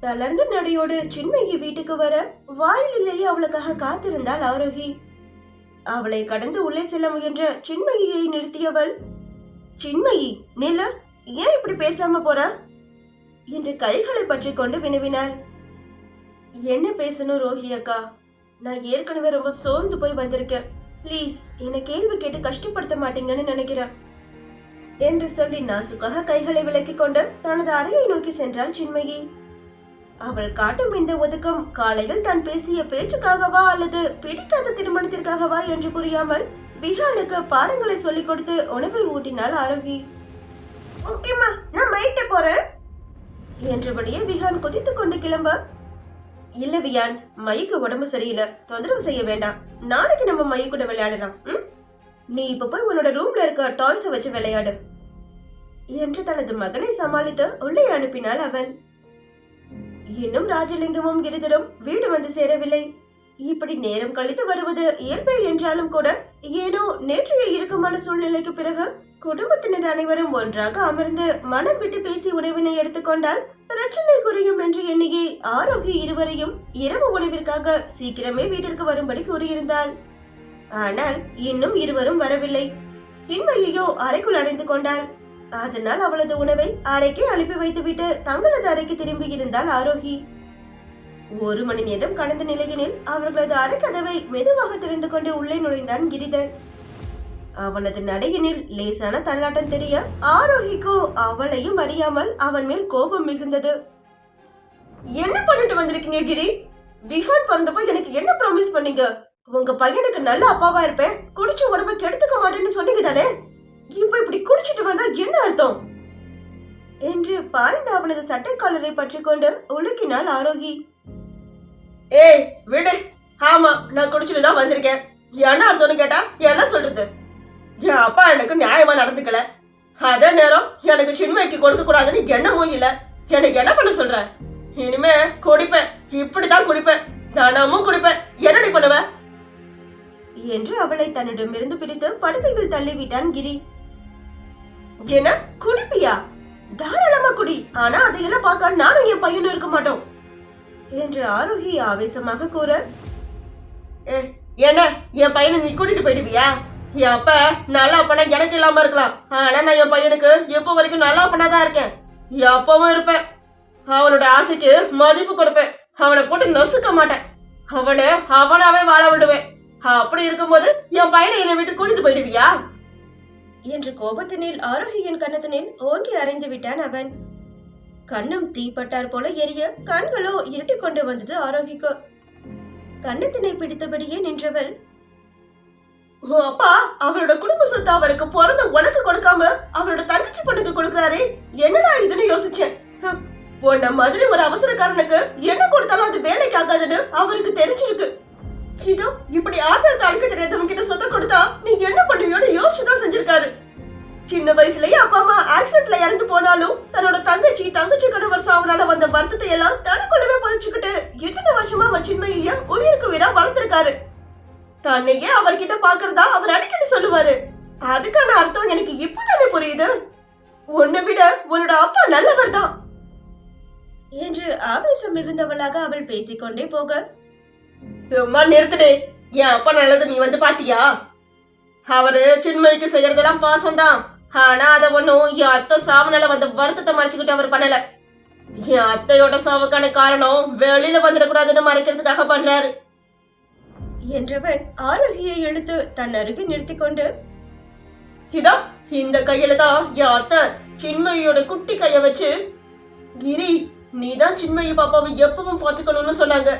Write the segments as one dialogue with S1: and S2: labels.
S1: தளர்ந்த நடையோடு சின்மயி வீட்டுக்கு வர வாயிலேயே அவளுக்காக காத்திருந்தாள் ஆரோகி. அவளை கடந்து உள்ளே செல்ல முயன்ற சின்மயியை நிறுத்தியவள் சின்மயி நில ஏன் இப்படி பேசாம போற? என்று கைகளை பற்றி கொண்டு வினவினாள். என்ன பேசணும் ரோஹி அக்கா? நான் ஏற்கனவே ரொம்ப சோர்ந்து போய் வந்திருக்கேன். ப்ளீஸ் என்னை கேள்வி கேட்டு கஷ்டப்படுத்த மாட்டீங்கன்னு நினைக்கிறேன் என்று சொல்லி நாசுக்காக கைகளை விலக்கிக் கொண்டு தனது அறையை நோக்கி சென்றாள் சின்மயி. அவள் காட்டும் இந்த ஒதுக்கம் காலையில் தான் பேசிய பேச்சுக்காகவா அல்லது பிடிக்காத திருமணத்திற்காகவா என்று புரியாமல் விஹானுக்கு பாடங்களை சொல்லிக் கொடுத்து உணவை ஊட்டினாள் ஆரோகி. ஓகேம்மா நான் மைட்ட போறேன். என்றபடியே விஹான் குதித்து கொண்டு கிளம்ப. இல்ல வியான் மைக்கு உடம்பு சரியில்லை. தொந்தரவு செய்ய வேண்டாம். நாளைக்கு நம்ம மை கூட விளையாடலாம். ம்? நீ இப்ப போய் உன்னோட ரூம்ல இருக்க டாய்ஸை வச்சு விளையாடு. என்று தனது மகனை சமாளித்து உள்ளே அனுப்பினாள் அவள். இன்னும் ராஜலிங்கமும் கிரிதரும் வீடு வந்து சேரவில்லை. இப்படி நேரம் கழித்து வருவது இயல்பே என்றாலும் கூட ஏனோ நேற்றைய இறுக்கமான சூழ்நிலைக்கு பிறகு குடும்பத்தினர் அனைவரும் ஒன்றாக அமர்ந்து மனம் விட்டு பேசி உணவினை எடுத்துக்கொண்டால் பிரச்சனை குறையும் என்று எண்ணியே ஆரோக்கிய இருவரையும் இரவு உணவிற்காக சீக்கிரமே வீட்டிற்கு வரும்படி கூறியிருந்தாள். ஆனால் இன்னும் இருவரும் வரவில்லை. இன்மையையோ அறைக்குள் அடைந்து கொண்டாள். அதனால் அவளது உணவை அறைக்கே அனுப்பி வைத்துவிட்டு தங்களது அறைக்கு திரும்பி இருந்தால் ஆரோகி. ஒரு மணி நேரம் கடந்த நிலையினில் அவர்களது அறை கதவை மெதுவாக திறந்து கொண்டு உள்ளே நுழைந்தான் கிரிதர். அவனது நடையினில் லேசான தள்ளாட்டம் தெரிய ஆரோகிக்கோ அவளையும் அறியாமல் அவன் மேல் கோபம் மிகுந்தது. என்ன பண்ணிட்டு வந்திருக்கீங்க கிரி? விஹான் பிறந்தப்போ எனக்கு என்ன ப்ராமிஸ் பண்ணீங்க? உங்க பையனுக்கு நல்ல அப்பாவா இருப்பேன். குடிச்சு உடம்ப கெடுத்துக்க மாட்டேன்னு சொன்னீங்க தானே இப்ப இப்படி குடிச்சிட்டு வந்தா என்ன அர்த்தம்? என்று பாய்ந்து அவனது சட்டை காலரை பற்றி கொண்டு உலுக்கினாள் ஆரோகி. ஏய் விடு. ஆமா நான் குடிச்சிட்டு தான் வந்திருக்கேன். என்ன அர்த்தம்னு கேட்டா என்ன சொல்றது? என் அப்பா எனக்கு நியாயமா நடந்துக்கல. அதே நேரம் எனக்கு சின்மைக்கு கொடுக்க கூடாதுன்னு எண்ணமும் இல்ல. எனக்கு என்ன பண்ண சொல்ற? இனிமே குடிப்பேன். இப்படிதான் குடிப்பேன். தினமும் குடிப்பேன். என்னடி பண்ணுவ? என்று அவளை தன்னிடமிருந்து பிரித்து படுக்கையில் தள்ளிவிட்டான் கிரி. என்ன? குடிப்பியா? தாராளமா குடி. ஆனா அதையெல்லாம் பார்க்க நானும் என் பையனும் இருக்க மாட்டோம். என்று ஆரோகி ஆவேசமாக கூற "ஏ, என்ன? என் பையனை நீ கூட்டிட்டு போயிடுவியா? என் அப்ப நல்லா அப்பனா எனக்கு இல்லாம இருக்கலாம். ஆனா நான் என் பையனுக்கு எப்போ வரைக்கும் நல்லா அப்பனா இருக்கேன் இருக்கேன். எப்பவும் இருப்பேன். அவனோட ஆசைக்கு மதிப்பு கொடுப்பேன். அவனை போட்டு நசுக்க மாட்டேன். அவனை அவனாவே வாழ விடுவேன். அப்படி இருக்கும்போது என் பையனை என்னை விட்டு கூட்டிட்டு போயிடுவியா? என்று கோபத்தினில் ஆரோகியின் கன்னத்தினில் ஓங்கி அறைந்து விட்டான் அவன். கண்ணும் தீப்பட்டார் போல எரிய கண்களோ இருட்டிக் கொண்டு வந்தது ஆரோகிக்கு. கன்னத்தினை பிடித்தபடியே நின்றவள் அப்பா அவரோட குடும்ப சொத்து அவருக்கு பிறந்த உனக்கு கொடுக்காம அவரோட தங்கச்சி பொண்ணுக்கு கொடுக்கறாரு. என்னடா இதுன்னு யோசிச்சேன். உன்ன மாதிரி ஒரு அவசரக்காரனுக்கு என்ன கொடுத்தாலும் அது வேலைக்கு ஆகாதுன்னு அவருக்கு தெரிஞ்சிருக்கு. இதோ இப்படி ஆத்திரத்தை அழுக்க தெரியாதவங்க கிட்ட சொத்தை கொடுத்தா நீ என்ன பண்ணுவியோன்னு யோசிச்சுதான் செஞ்சிருக்காரு. சின்ன வயசுலயே அப்பா அம்மா ஆக்சிடென்ட்ல இறந்து போனாலும் தன்னோட தங்கச்சி தங்கச்சி கணவர் சாவனால வந்த வருத்தத்தை எல்லாம் தனக்குள்ளவே புதைச்சுக்கிட்டு எத்தனை வருஷமா அவர் சின்மைய உயிருக்கு உயிரா வளர்த்திருக்காரு. தன்னையே அவர்கிட்ட பாக்குறதா அவர் அடிக்கடி சொல்லுவாரு. அதுக்கான அர்த்தம் எனக்கு இப்பதானே புரியுது. உன்னை விட உன்னோட அப்பா நல்லவர் தான் என்று ஆவேசம் மிகுந்தவளாக அவள் பேசிக்கொண்டே போக சும்மா நிறுத்துடு. என் அப்பா நல்லது நீ வந்து பாத்தியா? அவரு சின்மய்க்கு செய்யறதெல்லாம் பாசம்தான். ஆனா அத ஒண்ணும் என் அத்தை சாவுனால வந்த வருத்தத்தை மறைச்சுக்கிட்டு அவர் பண்ணல. என் அத்தையோட சாவுக்கான காரணம் வெளியில வந்துடக்கூடாதுன்னு மறைக்கிறதுக்காக பண்றாரு. என்றவன் ஆரோக்கியை இழுத்து தன் அருகே நிறுத்தி கொண்டு இதோ இந்த கையில தான் என் அத்தை சின்மயியோட குட்டி கைய வச்சு கிரி நீதான் சின்மயி பாப்பாவை எப்பவும் பார்த்துக்கணும்னு சொன்னாங்க.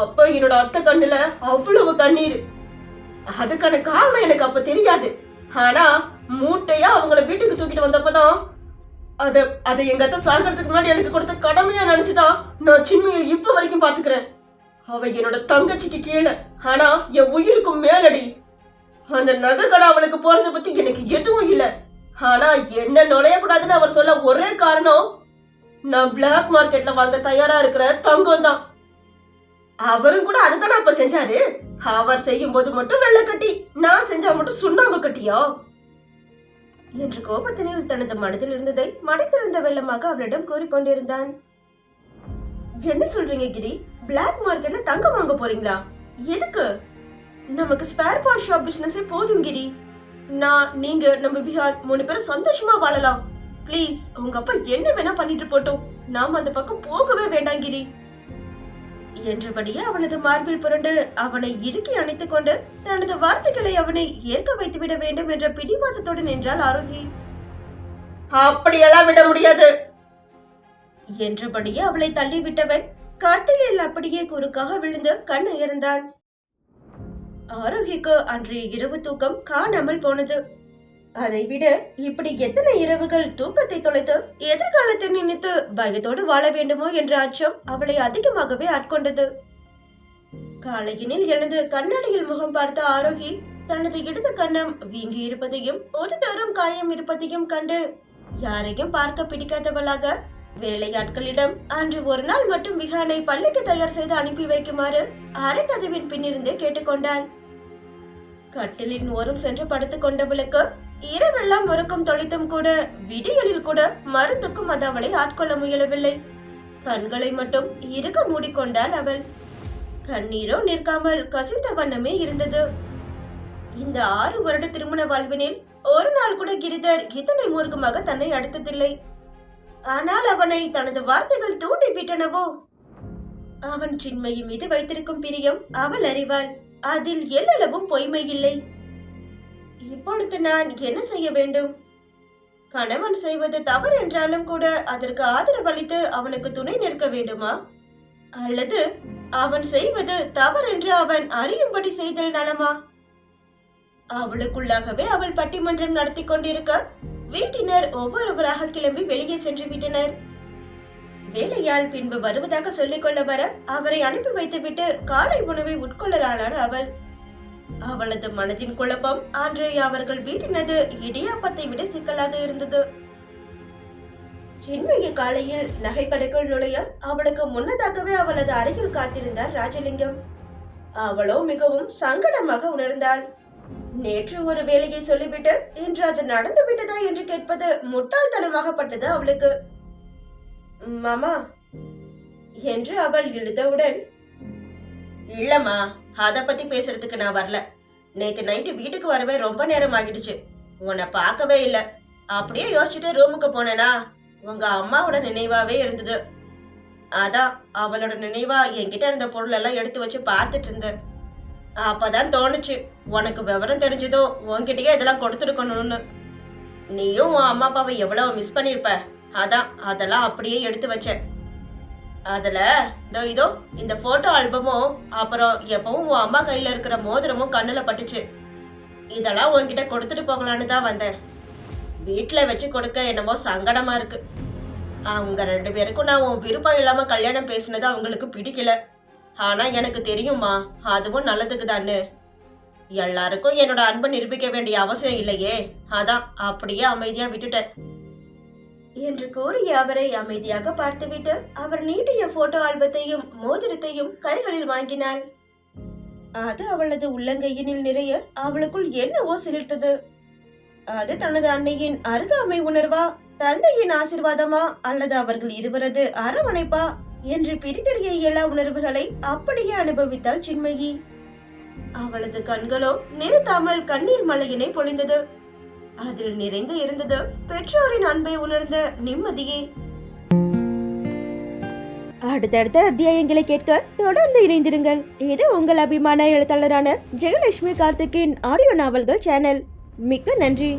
S1: அப்ப என்னோட அத்தை கண்ணுல அவ்வளவு கண்ணீர். அதுக்கான காரணம் எனக்கு அப்ப தெரியாது. ஆனா மூட்டையா அவங்கள வீட்டுக்கு தூக்கிட்டு வந்தப்பதான் அத அதை எங்க அத்தை சாகிறதுக்கு முன்னாடி எனக்கு கொடுத்த கடமையா நினைச்சுதான் நான் சின்மையை இப்ப வரைக்கும் பாத்துக்கிறேன். அவ என்னோட தங்கச்சிக்கு கீழே. ஆனா என் உயிருக்கும் மேலடி. அந்த நகை கடை அவளுக்கு போறத பத்தி எனக்கு எதுவும் இல்ல. ஆனா என்ன நுழைய கூடாதுன்னு அவர் சொல்ல ஒரே காரணம் நான் பிளாக் மார்க்கெட்ல வாங்க தயாரா இருக்கிற தங்கம் தான் அவரும் கூட அதுதானே அப்ப செஞ்சாரு? அவர் செய்யும் போது மட்டும் வெள்ளை கட்டி நான் செஞ்சா மட்டும் சுண்ணாம்பு கட்டியா? என்று கோபத்தினில் தனது மனதில் இருந்ததை மடைத்திருந்த வெள்ளமாக அவளிடம் கூறிக்கொண்டிருந்தான். என்ன சொல்றீங்க கிரி? பிளாக் மார்க்கெட்ல தங்கம் வாங்க போறீங்களா? எதுக்கு? நமக்கு ஸ்பேர் பார்ட் ஷாப் பிசினஸே போதும் கிரி. நான் நீங்க நம்ம விஹார் மூணு பேரும் சந்தோஷமா வாழலாம். ப்ளீஸ் உங்க அப்பா என்ன வேணா பண்ணிட்டு போட்டோம். நாம அந்த பக்கம் போகவே வேண்டாம் கிரி. என்றபடியே அவனது மார்பில் புரண்டு அவனை இறுக்கி அணைத்துக் கொண்டு தனது வார்த்தைகளை அவனை ஏற்க வைத்துவிட வேண்டும் என்ற பிடிவாதத்தோடு நின்றாள் ஆரோகி. அப்படியெல்லாம் விட முடியாது. என்றபடியே அவளை தள்ளிவிட்டவன் கட்டிலில் அப்படியே குறுக்காக விழுந்து கண் இறந்தான் ஆரோக்கியக்கு அன்றைய இரவு தூக்கம் காணாமல் போனது. அதைவிட இப்படி எத்தனை இரவுகள் தூக்கத்தை தொலைத்து எதிர்காலத்தை நினைத்து பயத்தோடு வாழ வேண்டுமோ என்ற அச்சம் அவளை அதிகமாகவே ஆட்கொண்டது. காலையினில் எழுந்து கண்ணாடியில் முகம் பார்த்த ஆரோகி தனது இடது கண்ணம் வீங்கி இருப்பதையும் ஒரு தரும் காயம் இருப்பதையும் கண்டு யாரையும் பார்க்க பிடிக்காதவளாக வேலையாட்களிடம் அன்று ஒரு நாள் மட்டும் விஹானை பள்ளிக்கு தயார் செய்து அனுப்பி வைக்குமாறு அரைக்கதவின் பின்னிருந்தே கேட்டுக்கொண்டாள். கட்டிலின் ஓரம் சென்று படுத்துக் கொண்டவளுக்கு இரவெல்லாம் உறக்கம் தொலைத்தும் கூட விடியலில் கூட மருந்துக்கும் அது அவளை ஆட்கொள்ள முயலவில்லை. கண்களை மட்டும் இறுக மூடிக்கொண்டாள் அவள். கண்ணீரோ நிற்காமல் கசிந்த வண்ணமே இருந்தது. இந்த ஆறு வருட திருமண வாழ்வினில் ஒரு நாள் கூட கிரிதர் இத்தனை மூர்க்கமாக தன்னை அடுத்ததில்லை. ஆனால் அவனை தனது வார்த்தைகள் தூண்டி விட்டனவோ அவன் சின்மையின் மீது வைத்திருக்கும் பிரியம் அவள் அறிவாள். அதில் எல்லளவும் பொய்மை இல்லை. இப்பொழுது நான் என்ன செய்ய வேண்டும்? கணவன் செய்வது தவறு என்றாலும் கூட அதற்கு ஆதரவளித்து அவனுக்கு துணை நிற்க வேண்டுமா? அல்லது அவன் செய்வது தவறென்று அவன் அறியும்படி செய்தல் நலமா? அவளுக்குள்ளாகவே அவள் பட்டிமன்றம் நடத்தி கொண்டிருக்க வீட்டினர் ஒவ்வொருவராக கிளம்பி வெளியே சென்று விட்டனர். வேலையால் பின்பு வருவதாக சொல்லிக்கொள்ள வர அவரை அனுப்பி வைத்துவிட்டு காலை உணவை உட்கொள்ளலானார் அவள். அவளது மனதின் குழப்பம் அன்றைய அவர்கள் வீட்டினது இடியாப்பத்தை விட சிக்கலாக இருந்தது. சின்மைய காலையில் நகை கடைக்குள் நுழைய அவளுக்கு முன்னதாகவே அவளது அருகில் காத்திருந்தார் ராஜலிங்கம். அவளோ மிகவும் சங்கடமாக உணர்ந்தாள். நேற்று ஒரு வேலையை சொல்லிவிட்டு இன்று அது நடந்து விட்டதா? என்று கேட்பது முட்டாள்தனமாகப்பட்டது அவளுக்கு. மாமா என்று அவள் இழுத்தவுடன் இல்லம்மா அத பத்தி பேசுறதுக்கு நான் வரல. நேத்து நைட்டு வீட்டுக்கு வரவே ரொம்ப நேரம் ஆகிடுச்சு. உன்னை பார்க்கவே இல்ல. அப்படியே யோசிச்சுட்டு ரூமுக்கு போனேனா உங்க அம்மாவோட நினைவாவே இருந்தது. அதான் அவளோட நினைவா என்கிட்ட இருந்த பொருள் எல்லாம் எடுத்து வச்சு பார்த்துட்டு இருந்தேன். அப்பதான் தோணுச்சு உனக்கு விவரம் தெரிஞ்சதோ உன்கிட்டயே இதெல்லாம் கொடுத்துருக்கணும்னு. நீயும் உன் அம்மா அப்பாவை எவ்வளவு மிஸ் பண்ணிருப்ப? அதான் அதெல்லாம் அப்படியே எடுத்து வச்சேன். அதுல இதோ இதோ இந்த போட்டோ ஆல்பமும் அப்புறம் எப்பவும் உன் அம்மா கையில இருக்கிற மோதிரமும் கண்ணுல பட்டுச்சு. இதெல்லாம் உன்கிட்ட கொடுத்துட்டு போகலான்னு தான் வந்தேன். வீட்டில் வச்சு கொடுக்க என்னமோ சங்கடமா இருக்கு. அவங்க ரெண்டு பேருக்கும் நான் உன் விருப்பம் இல்லாம கல்யாணம் பேசினது அவங்களுக்கு பிடிக்கல. ஆனா எனக்கு தெரியுமா அதுவும் நல்லதுக்கு தானு எல்லாருக்கும் என்னோட அன்பை நிரூபிக்க வேண்டிய அவசியம் இல்லையே. அதான் அப்படியே அமைதியா விட்டுட்டேன். என்று கூறிய அவரை அமைதியாக பார்த்துவிட்டு அவர் நீட்டிய போட்டோ ஆல்பத்தையும் மோதிரத்தையும் கைகளில் வாங்கினாள். அது அவளது உள்ளங்கையினில் நிறைய அவளுக்குள் என்னவோ சிலிர்த்தது. அது தனது அன்னையின் அருகாமை உணர்வா தந்தையின் ஆசிர்வாதமா அல்லது அவர்கள் இருவரது அரவணைப்பா என்று பிரித்தறிய இயலா உணர்வுகளை அப்படியே அனுபவித்தாள் சின்மயி. அவளது கண்களோ நிறுத்தாமல் கண்ணீர் மலையினை பொழிந்தது. அதில் நிறைந்து இருந்தது. பெற்றோரின் அன்பை உணர்ந்த நிம்மதியே.
S2: அடுத்தடுத்த அத்தியாயங்களை கேட்க தொடர்ந்து இணைந்திருங்கள். இது உங்கள் அபிமான எழுத்தாளரான ஜெயலட்சுமி கார்த்திகின் ஆடியோ நாவல்கள் சேனல். மிக்க நன்றி.